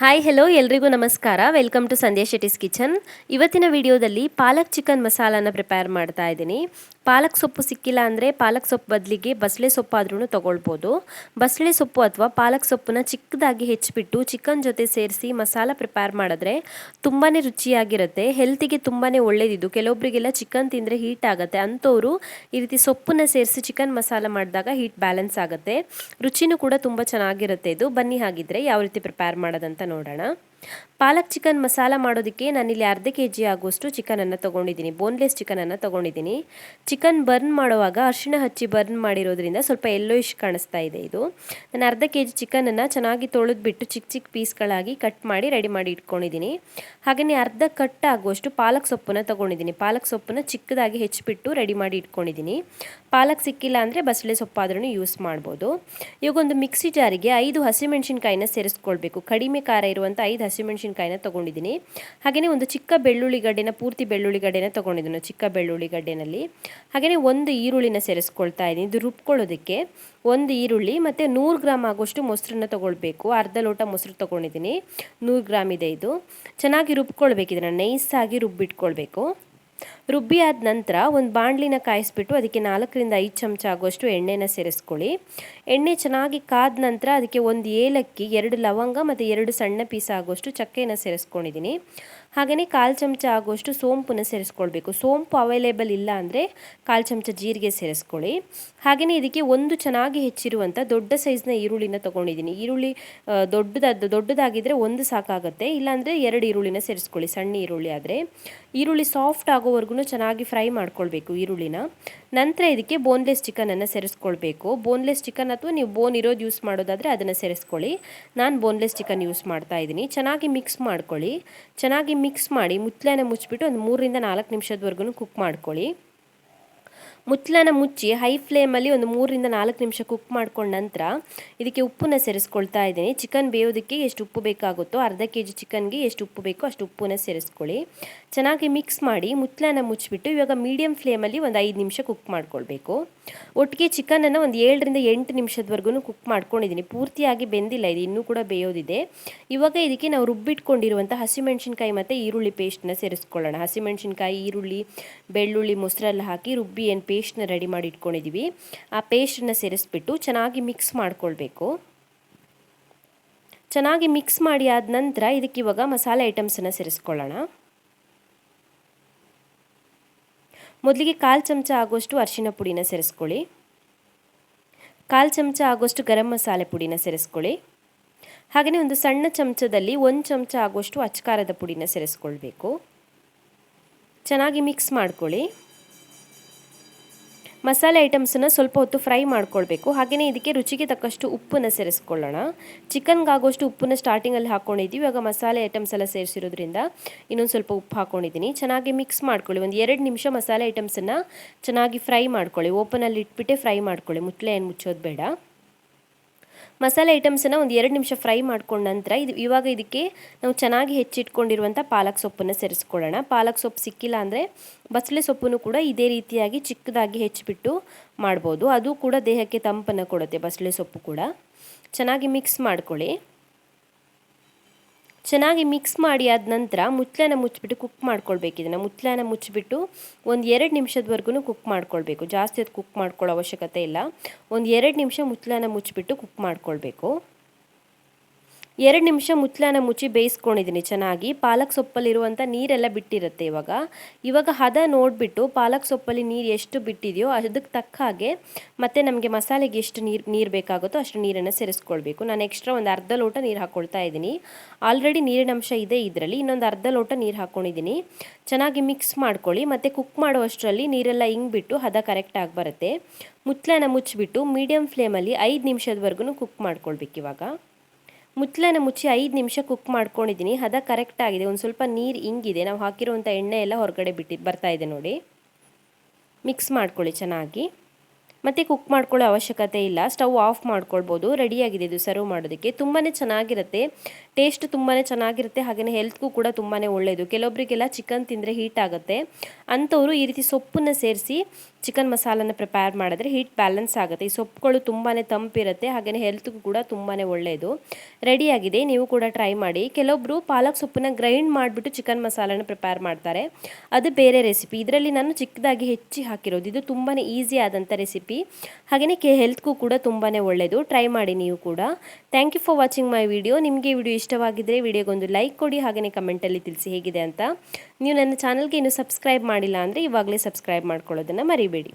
Hi hello ಎಲ್ರಿಗೂ ನಮಸ್ಕಾರ. Welcome to Sandhya Shetty's kitchen ಇವತ್ತಿನ ವಿಡಿಯೋದಲ್ಲಿ ಪಾಲಕ್ ಚಿಕನ್ ಮಸಾಲಾನ ಪ್ರಿಪೇರ್ ಮಾಡ್ತಾ ಇದ್ದೀನಿ. ಪಾಲಕ್ ಸೊಪ್ಪು ಸಿಕ್ಕಿಲ್ಲ ಅಂದರೆ ಪಾಲಕ್ ಸೊಪ್ಪು ಬದಲಿಗೆ ಬಸಳೆ ಸೊಪ್ಪು ಆದ್ರೂ ತೊಗೊಳ್ಬೋದು. ಬಸಳೆ ಸೊಪ್ಪು ಅಥವಾ ಪಾಲಕ್ ಸೊಪ್ಪನ್ನ ಚಿಕ್ಕದಾಗಿ ಹೆಚ್ಚಿಬಿಟ್ಟು ಚಿಕನ್ ಜೊತೆ ಸೇರಿಸಿ ಮಸಾಲ ಪ್ರಿಪೇರ್ ಮಾಡಿದ್ರೆ ತುಂಬಾ ರುಚಿಯಾಗಿರುತ್ತೆ. ಹೆಲ್ತಿಗೆ ತುಂಬಾ ಒಳ್ಳೆಯದಿದ್ದು ಕೆಲವೊಬ್ಬರಿಗೆಲ್ಲ ಚಿಕನ್ ತಿಂದರೆ ಹೀಟ್ ಆಗುತ್ತೆ. ಅಂಥವ್ರು ಈ ರೀತಿ ಸೊಪ್ಪನ್ನ ಸೇರಿಸಿ ಚಿಕನ್ ಮಸಾಲ ಮಾಡಿದಾಗ ಹೀಟ್ ಬ್ಯಾಲೆನ್ಸ್ ಆಗುತ್ತೆ. ರುಚಿನೂ ಕೂಡ ತುಂಬ ಚೆನ್ನಾಗಿರುತ್ತೆ ಇದು. ಬನ್ನಿ ಹಾಗಿದ್ರೆ ಯಾವ ರೀತಿ ಪ್ರಿಪೇರ್ ಮಾಡೋದಂತ ನೋಡೋಣ. ಪಾಲಕ್ ಚಿಕನ್ ಮಸಾಲ ಮಾಡೋದಕ್ಕೆ ನಾನಿಲ್ಲಿ ಅರ್ಧ ಕೆ ಜಿ ಆಗುವಷ್ಟು ಚಿಕನನ್ನು ತೊಗೊಂಡಿದ್ದೀನಿ. ಬೋನ್ಲೆಸ್ ಚಿಕನನ್ನು ತೊಗೊಂಡಿದ್ದೀನಿ. ಚಿಕನ್ ಬರ್ನ್ ಮಾಡುವಾಗ ಅರಿಶಿಣ ಹಚ್ಚಿ ಬರ್ನ್ ಮಾಡಿರೋದ್ರಿಂದ ಸ್ವಲ್ಪ ಎಲ್ಲೋಯಿಶ್ ಕಾಣಿಸ್ತಾ ಇದೆ ಇದು. ನಾನು ಅರ್ಧ ಕೆ ಜಿ ಚಿಕನನ್ನು ಚೆನ್ನಾಗಿ ತೊಳೆದ್ಬಿಟ್ಟು ಚಿಕ್ಕ ಚಿಕ್ಕ ಪೀಸ್ಗಳಾಗಿ ಕಟ್ ಮಾಡಿ ರೆಡಿ ಮಾಡಿ ಇಟ್ಕೊಂಡಿದ್ದೀನಿ. ಹಾಗೆಯೇ ಅರ್ಧ ಕಟ್ ಆಗುವಷ್ಟು ಪಾಲಕ್ ಸೊಪ್ಪನ್ನು ತೊಗೊಂಡಿದ್ದೀನಿ. ಪಾಲಕ್ ಸೊಪ್ಪನ್ನು ಚಿಕ್ಕದಾಗಿ ಹೆಚ್ಚಿಬಿಟ್ಟು ರೆಡಿ ಮಾಡಿ ಇಟ್ಕೊಂಡಿದ್ದೀನಿ. ಪಾಲಕ್ ಸಿಕ್ಕಿಲ್ಲ ಅಂದರೆ ಬಸಳೆ ಸೊಪ್ಪಾದ್ರೂ ಯೂಸ್ ಮಾಡ್ಬೋದು. ಇವಾಗ ಒಂದು ಮಿಕ್ಸಿ ಜಾರಿಗೆ ಐದು ಹಸಿಮೆಣಸಿನ್ಕಾಯಿನ ಸೇರಿಸ್ಕೊಳ್ಬೇಕು. ಕಡಿಮೆ ಖಾರ ಇರುವಂಥ ಐದು ಹಸಿಮೆಣಸಿನ್ಕಾಯಿನ ತೊಗೊಂಡಿದ್ದೀನಿ. ಹಾಗೆಯೇ ಒಂದು ಚಿಕ್ಕ ಬೆಳ್ಳುಳ್ಳಿ ಗಡ್ಡೆನ, ಪೂರ್ತಿ ಬೆಳ್ಳುಳ್ಳಿ ಗಡ್ಡೆನ ತೊಗೊಂಡಿದ್ದೀನಿ ಚಿಕ್ಕ ಬೆಳ್ಳುಳ್ಳಿ ಗಡ್ಡೆನಲ್ಲಿ. ಹಾಗೆಯೇ ಒಂದು ಈರುಳ್ಳಿನ ಸೇರಿಸ್ಕೊಳ್ತಾ ಇದ್ದೀನಿ. ಇದು ರುಬ್ಕೊಳ್ಳೋದಕ್ಕೆ ಒಂದು ಈರುಳ್ಳಿ ಮತ್ತು ನೂರು ಗ್ರಾಮ್ ಆಗೋಷ್ಟು ಮೊಸರನ್ನ ತೊಗೊಳ್ಬೇಕು. ಅರ್ಧ ಲೋಟ ಮೊಸರು ತೊಗೊಂಡಿದ್ದೀನಿ. ನೂರು ಗ್ರಾಮ್ ಇದೆ ಇದು. ಚೆನ್ನಾಗಿ ರುಬ್ಕೊಳ್ಬೇಕು ಇದನ್ನು ನೈಸಾಗಿ ರುಬ್ಬಿಟ್ಕೊಳ್ಬೇಕು. ರುಬ್ಬಿ ಆದ ನಂತರ ಒಂದು ಬಾಣಲಿನ ಕಾಯಿಸ್ಬಿಟ್ಟು ಅದಕ್ಕೆ ನಾಲ್ಕರಿಂದ ಐದು ಚಮಚ ಆಗುವಷ್ಟು ಎಣ್ಣೆನ ಸೇರಿಸ್ಕೊಳ್ಳಿ. ಎಣ್ಣೆ ಚೆನ್ನಾಗಿ ಕಾದ ನಂತರ ಅದಕ್ಕೆ ಒಂದು ಏಲಕ್ಕಿ, ಎರಡು ಲವಂಗ ಮತ್ತು ಎರಡು ಸಣ್ಣ ಪೀಸ್ ಆಗುವಷ್ಟು ಚಕ್ಕೆನ ಸೇರಿಸ್ಕೊಂಡಿದ್ದೀನಿ. ಹಾಗೆಯೇ ಕಾಲು ಚಮಚ ಆಗುವಷ್ಟು ಸೋಂಪನ್ನು ಸೇರಿಸ್ಕೊಳ್ಬೇಕು. ಸೋಂಪು ಅವೈಲೇಬಲ್ ಇಲ್ಲ ಅಂದರೆ ಕಾಲು ಚಮಚ ಜೀರಿಗೆ ಸೇರಿಸ್ಕೊಳ್ಳಿ. ಹಾಗೆಯೇ ಇದಕ್ಕೆ ಒಂದು ಚೆನ್ನಾಗಿ ಹೆಚ್ಚಿರುವಂಥ ದೊಡ್ಡ ಸೈಜ್ನ ಈರುಳ್ಳಿನ ತೊಗೊಂಡಿದ್ದೀನಿ. ಈರುಳ್ಳಿ ದೊಡ್ಡದಾದ ದೊಡ್ಡದಾಗಿದ್ದರೆ ಒಂದು ಸಾಕಾಗುತ್ತೆ, ಇಲ್ಲಾಂದರೆ ಎರಡು ಈರುಳ್ಳಿನ ಸೇರಿಸ್ಕೊಳ್ಳಿ, ಸಣ್ಣ ಈರುಳ್ಳಿ ಆದರೆ. ಈರುಳ್ಳಿ ಸಾಫ್ಟ್ ಆಗೋವರೆಗೂ ಚೆನ್ನಾಗಿ ಫ್ರೈ ಮಾಡ್ಕೊಳ್ಬೇಕು ಈರುಳ್ಳಿನ. ನಂತರ ಇದಕ್ಕೆ ಬೋನ್ಲೆಸ್ ಚಿಕನನ್ನು ಸೇರಿಸ್ಕೊಳ್ಬೇಕು. ಬೋನ್ಲೆಸ್ ಚಿಕನ್ ಅಥವಾ ನೀವು ಬೋನ್ ಇರೋದು ಯೂಸ್ ಮಾಡೋದಾದರೆ ಅದನ್ನು ಸೇರಿಸ್ಕೊಳ್ಳಿ. ನಾನು ಬೋನ್ಲೆಸ್ ಚಿಕನ್ ಯೂಸ್ ಮಾಡ್ತಾ ಇದ್ದೀನಿ. ಚೆನ್ನಾಗಿ ಮಿಕ್ಸ್ ಮಾಡ್ಕೊಳ್ಳಿ. ಚೆನ್ನಾಗಿ ಮಿಕ್ಸ್ ಮಾಡಿ ಮುತ್ತಲೆನ ಮುಚ್ಚಿಬಿಟ್ಟು ಒಂದು ಮೂರರಿಂದ ನಾಲ್ಕು ನಿಮಿಷದವರೆಗೂ ಕುಕ್ ಮಾಡ್ಕೊಳ್ಳಿ. ಮುಚ್ಚಳನ ಮುಚ್ಚಿ ಹೈ ಫ್ಲೇಮಲ್ಲಿ ಒಂದು ಮೂರರಿಂದ ನಾಲ್ಕು ನಿಮಿಷ ಕುಕ್ ಮಾಡ್ಕೊಂಡ ನಂತರ ಇದಕ್ಕೆ ಉಪ್ಪನ್ನ ಸೇರಿಸ್ಕೊಳ್ತಾ ಇದ್ದೀನಿ. ಚಿಕನ್ ಬೇಯೋದಕ್ಕೆ ಎಷ್ಟು ಉಪ್ಪು ಬೇಕಾಗುತ್ತೋ ಅರ್ಧ ಕೆ ಜಿ ಚಿಕನ್ಗೆ ಎಷ್ಟು ಉಪ್ಪು ಬೇಕೋ ಅಷ್ಟು ಉಪ್ಪನ್ನ ಸೇರಿಸ್ಕೊಳ್ಳಿ. ಚೆನ್ನಾಗಿ ಮಿಕ್ಸ್ ಮಾಡಿ ಮುಚ್ಚಳನ ಮುಚ್ಚಿಬಿಟ್ಟು ಇವಾಗ ಮೀಡಿಯಮ್ ಫ್ಲೇಮಲ್ಲಿ ಒಂದು ಐದು ನಿಮಿಷ ಕುಕ್ ಮಾಡ್ಕೊಳ್ಬೇಕು. ಒಟ್ಟಿಗೆ ಚಿಕನನ್ನು ಒಂದು ಏಳರಿಂದ ಎಂಟು ನಿಮಿಷದವರೆಗೂ ಕುಕ್ ಮಾಡ್ಕೊಂಡಿದ್ದೀನಿ. ಪೂರ್ತಿಯಾಗಿ ಬೆಂದಿಲ್ಲ, ಇದು ಇನ್ನೂ ಕೂಡ ಬೇಯೋದಿದೆ. ಇವಾಗ ಇದಕ್ಕೆ ನಾವು ರುಬ್ಬಿಟ್ಕೊಂಡಿರುವಂಥ ಹಸಿಮೆಣಸಿನ್ಕಾಯಿ ಮತ್ತು ಈರುಳ್ಳಿ ಪೇಸ್ಟನ್ನ ಸೇರಿಸ್ಕೊಳ್ಳೋಣ. ಹಸಿಮೆಣಸಿನ್ಕಾಯಿ, ಈರುಳ್ಳಿ, ಬೆಳ್ಳುಳ್ಳಿ ಮೊಸರೆಲ್ಲ ಹಾಕಿ ರುಬ್ಬಿ ಏನು ಪೇಸ್ಟ್ನ ರೆಡಿ ಮಾಡಿ ಇಟ್ಕೊಂಡಿದ್ದೀವಿ ಆ ಪೇಸ್ಟನ್ನು ಸೇರಿಸ್ಬಿಟ್ಟು ಚೆನ್ನಾಗಿ ಮಿಕ್ಸ್ ಮಾಡ್ಕೊಳ್ಬೇಕು. ಚೆನ್ನಾಗಿ ಮಿಕ್ಸ್ ಮಾಡಿ ಆದ ನಂತರ ಇದಕ್ಕೆ ಇವಾಗ ಮಸಾಲೆ ಐಟಮ್ಸನ್ನು ಸೇರಿಸ್ಕೊಳ್ಳೋಣ. ಮೊದಲಿಗೆ ಕಾಲು ಚಮಚ ಆಗೋಷ್ಟು ಅರಿಶಿನ ಪುಡಿನ ಸೇರಿಸ್ಕೊಳ್ಳಿ. ಕಾಲು ಚಮಚ ಆಗೋಷ್ಟು ಗರಂ ಮಸಾಲೆ ಪುಡಿನ ಸೇರಿಸ್ಕೊಳ್ಳಿ. ಹಾಗೆಯೇ ಒಂದು ಸಣ್ಣ ಚಮಚದಲ್ಲಿ ಒಂದು ಚಮಚ ಆಗೋಷ್ಟು ಅಚ್ಕಾರದ ಪುಡಿನ ಸೇರಿಸ್ಕೊಳ್ಬೇಕು. ಚೆನ್ನಾಗಿ ಮಿಕ್ಸ್ ಮಾಡ್ಕೊಳ್ಳಿ. ಮಸಾಲೆ ಐಟಮ್ಸನ್ನು ಸ್ವಲ್ಪ ಹೊತ್ತು ಫ್ರೈ ಮಾಡ್ಕೊಳ್ಬೇಕು. ಹಾಗೆಯೇ ಇದಕ್ಕೆ ರುಚಿಗೆ ತಕ್ಕಷ್ಟು ಉಪ್ಪನ್ನು ಸೇರಿಸ್ಕೊಳ್ಳೋಣ. ಚಿಕನ್ಗಾಗೋಷ್ಟು ಉಪ್ಪನ್ನು ಸ್ಟಾರ್ಟಿಂಗಲ್ಲಿ ಹಾಕ್ಕೊಂಡಿದ್ದೀವಿ ಇವಾಗ ಮಸಾಲೆ ಐಟಮ್ಸ್ ಎಲ್ಲ ಸೇರಿಸಿರೋದ್ರಿಂದ ಇನ್ನೊಂದು ಸ್ವಲ್ಪ ಉಪ್ಪು ಹಾಕ್ಕೊಂಡಿದ್ದೀನಿ ಚೆನ್ನಾಗಿ ಮಿಕ್ಸ್ ಮಾಡ್ಕೊಳ್ಳಿ. ಒಂದು ಎರಡು ನಿಮಿಷ ಮಸಾಲೆ ಐಟಮ್ಸನ್ನು ಚೆನ್ನಾಗಿ ಫ್ರೈ ಮಾಡ್ಕೊಳ್ಳಿ. ಓಪನಲ್ಲಿ ಇಟ್ಬಿಟ್ಟೆ ಫ್ರೈ ಮಾಡ್ಕೊಳ್ಳಿ. ಮುಟ್ಲೆ ಏನು ಮುಚ್ಚೋದು ಬೇಡ. ಮಸಾಲೆ ಐಟಮ್ಸನ್ನು ಒಂದು ಎರಡು ನಿಮಿಷ ಫ್ರೈ ಮಾಡ್ಕೊಂಡ ನಂತರ ಇದು ಇವಾಗ ಇದಕ್ಕೆ ನಾವು ಚೆನ್ನಾಗಿ ಹೆಚ್ಚಿಟ್ಕೊಂಡಿರುವಂಥ ಪಾಲಕ್ ಸೊಪ್ಪನ್ನು ಸೇರಿಸ್ಕೊಳ್ಳೋಣ. ಪಾಲಕ್ ಸೊಪ್ಪು ಸಿಕ್ಕಿಲ್ಲ ಅಂದರೆ ಬಸಳೆ ಸೊಪ್ಪನ್ನು ಕೂಡ ಇದೇ ರೀತಿಯಾಗಿ ಚಿಕ್ಕದಾಗಿ ಹೆಚ್ಚಿಬಿಟ್ಟು ಮಾಡ್ಬೋದು. ಅದು ಕೂಡ ದೇಹಕ್ಕೆ ತಂಪನ್ನು ಕೊಡುತ್ತೆ ಬಸಳೆ ಸೊಪ್ಪು ಕೂಡ. ಚೆನ್ನಾಗಿ ಮಿಕ್ಸ್ ಮಾಡ್ಕೊಳ್ಳಿ. ಚೆನ್ನಾಗಿ ಮಿಕ್ಸ್ ಮಾಡಿ ಆದ ನಂತರ ಮುಚ್ಚಳನ ಮುಚ್ಚಿಬಿಟ್ಟು ಕುಕ್ ಮಾಡ್ಕೊಳ್ಬೇಕು ಇದನ್ನು. ಮುಚ್ಚಳನ ಮುಚ್ಚಿಬಿಟ್ಟು ಒಂದು ಎರಡು ನಿಮಿಷದವರೆಗೂ ಕುಕ್ ಮಾಡ್ಕೊಳ್ಬೇಕು. ಜಾಸ್ತಿ ಅದು ಕುಕ್ ಮಾಡ್ಕೊಳ್ಳೋ ಅವಶ್ಯಕತೆ ಇಲ್ಲ. ಒಂದು ಎರಡು ನಿಮಿಷ ಮುಚ್ಚಳನ ಮುಚ್ಚಿಬಿಟ್ಟು ಕುಕ್ ಮಾಡ್ಕೊಳ್ಬೇಕು. ಎರಡು ನಿಮಿಷ ಮುಚ್ಚಳನ ಮುಚ್ಚಿ ಬೇಯಿಸ್ಕೊಂಡಿದ್ದೀನಿ. ಚೆನ್ನಾಗಿ ಪಾಲಕ್ ಸೊಪ್ಪಲ್ಲಿರುವಂಥ ನೀರೆಲ್ಲ ಬಿಟ್ಟಿರುತ್ತೆ ಇವಾಗ. ಇವಾಗ ಹದ ನೋಡಿಬಿಟ್ಟು ಪಾಲಕ್ ಸೊಪ್ಪಲ್ಲಿ ನೀರು ಎಷ್ಟು ಬಿಟ್ಟಿದೆಯೋ ಅದಕ್ಕೆ ತಕ್ಕ ಹಾಗೆ ಮತ್ತು ನಮಗೆ ಮಸಾಲೆಗೆ ಎಷ್ಟು ನೀರು ನೀರು ಬೇಕಾಗುತ್ತೋ ಅಷ್ಟು ನೀರನ್ನು ಸೇರಿಸ್ಕೊಳ್ಬೇಕು. ನಾನು ಎಕ್ಸ್ಟ್ರಾ ಒಂದು ಅರ್ಧ ಲೋಟ ನೀರು ಹಾಕ್ಕೊಳ್ತಾ ಇದ್ದೀನಿ. ಆಲ್ರೆಡಿ ನೀರಿನ ಅಂಶ ಇದೆ ಇದರಲ್ಲಿ. ಇನ್ನೊಂದು ಅರ್ಧ ಲೋಟ ನೀರು ಹಾಕ್ಕೊಂಡಿದ್ದೀನಿ ಚೆನ್ನಾಗಿ ಮಿಕ್ಸ್ ಮಾಡ್ಕೊಳ್ಳಿ. ಮತ್ತು ಕುಕ್ ಮಾಡುವಷ್ಟರಲ್ಲಿ ನೀರೆಲ್ಲ ಹಿಂಗ್ಬಿಟ್ಟು ಹದ ಕರೆಕ್ಟಾಗಿ ಬರುತ್ತೆ. ಮುಚ್ಚಳನ ಮುಚ್ಚಿಬಿಟ್ಟು ಮೀಡಿಯಮ್ ಫ್ಲೇಮಲ್ಲಿ ಐದು ನಿಮಿಷದವರೆಗೂ ಕುಕ್ ಮಾಡ್ಕೊಳ್ಬೇಕು ಇವಾಗ. ಮುಚ್ಚಳನ ಮುಚ್ಚಿ ಐದು ನಿಮಿಷ ಕುಕ್ ಮಾಡ್ಕೊಂಡಿದ್ದೀನಿ. ಹದ ಕರೆಕ್ಟ್ ಆಗಿದೆ. ಒಂದು ಸ್ವಲ್ಪ ನೀರು ಹಿಂಗಿದೆ ನಾವು ಹಾಕಿರುವಂಥ ಎಣ್ಣೆ ಎಲ್ಲ ಹೊರಗಡೆ ಬಿಟ್ಟು, ಬರ್ತಾ ಇದೆ ನೋಡಿ. ಮಿಕ್ಸ್ ಮಾಡ್ಕೊಳ್ಳಿ ಚೆನ್ನಾಗಿ. ಮತ್ತು ಕುಕ್ ಮಾಡ್ಕೊಳ್ಳೋ ಅವಶ್ಯಕತೆ ಇಲ್ಲ. ಸ್ಟವ್ ಆಫ್ ಮಾಡ್ಕೊಳ್ಬೋದು. ರೆಡಿಯಾಗಿದೆ ಇದು ಸರ್ವ್ ಮಾಡೋದಕ್ಕೆ. ತುಂಬಾ ಚೆನ್ನಾಗಿರುತ್ತೆ. ಟೇಸ್ಟ್ ತುಂಬಾ ಚೆನ್ನಾಗಿರುತ್ತೆ ಹಾಗೆಯೇ ಹೆಲ್ತ್ಗೂ ಕೂಡ ತುಂಬಾ ಒಳ್ಳೆಯದು ಕೆಲವೊಬ್ಬರಿಗೆಲ್ಲ ಚಿಕನ್ ತಿಂದರೆ ಹೀಟ್ ಆಗುತ್ತೆ. ಅಂಥವರು ಈ ರೀತಿ ಸೊಪ್ಪನ್ನು ಸೇರಿಸಿ ಚಿಕನ್ ಮಸಾಲನ ಪ್ರಿಪೇರ್ ಮಾಡಿದ್ರೆ ಹೀಟ್ ಬ್ಯಾಲೆನ್ಸ್ ಆಗುತ್ತೆ. ಈ ಸೊಪ್ಪುಗಳು ತುಂಬಾ ತಂಪಿರುತ್ತೆ ಹಾಗೆಯೇ ಹೆಲ್ತ್ಗೂ ಕೂಡ ತುಂಬಾ ಒಳ್ಳೆಯದು ರೆಡಿಯಾಗಿದೆ ನೀವು ಕೂಡ ಟ್ರೈ ಮಾಡಿ. ಕೆಲವೊಬ್ಬರು ಪಾಲಕ್ ಸೊಪ್ಪನ್ನು ಗ್ರೈಂಡ್ ಮಾಡಿಬಿಟ್ಟು ಚಿಕನ್ ಮಸಾಲನ ಪ್ರಿಪೇರ್ ಮಾಡ್ತಾರೆ. ಅದು ಬೇರೆ ರೆಸಿಪಿ ಇದರಲ್ಲಿ ನಾನು ಚಿಕ್ಕದಾಗಿ ಹೆಚ್ಚಿ ಹಾಕಿರೋದು. ಇದು ತುಂಬಾ ಈಸಿ ಆದಂಥ ರೆಸಿಪಿ ಹಾಗೆಯೇ ಕೆ ಹೆಲ್ತ್ಗೂ ಕೂಡ ತುಂಬಾ ಒಳ್ಳೆಯದು ಟ್ರೈ ಮಾಡಿ ನೀವು ಕೂಡ. Thank you for watching my video ನಿಮಗೆ ವಿಡಿಯೋ ಇಷ್ಟವಾಗಿದ್ದರೆ ವಿಡಿಯೋಗೊಂದು ಲೈಕ್ ಕೊಡಿ ಹಾಗೆಯೇ ಕಮೆಂಟಲ್ಲಿ ತಿಳಿಸಿ ಹೇಗಿದೆ ಅಂತ. ನೀವು ನನ್ನ ಚಾನಲ್ಗೆ ಇನ್ನೂ ಸಬ್ಸ್ಕ್ರೈಬ್ ಮಾಡಿಲ್ಲ ಅಂದರೆ ಇವಾಗಲೇ ಸಬ್ಸ್ಕ್ರೈಬ್ ಮಾಡ್ಕೊಳ್ಳೋದನ್ನು ಮರಿಬೇಡಿ.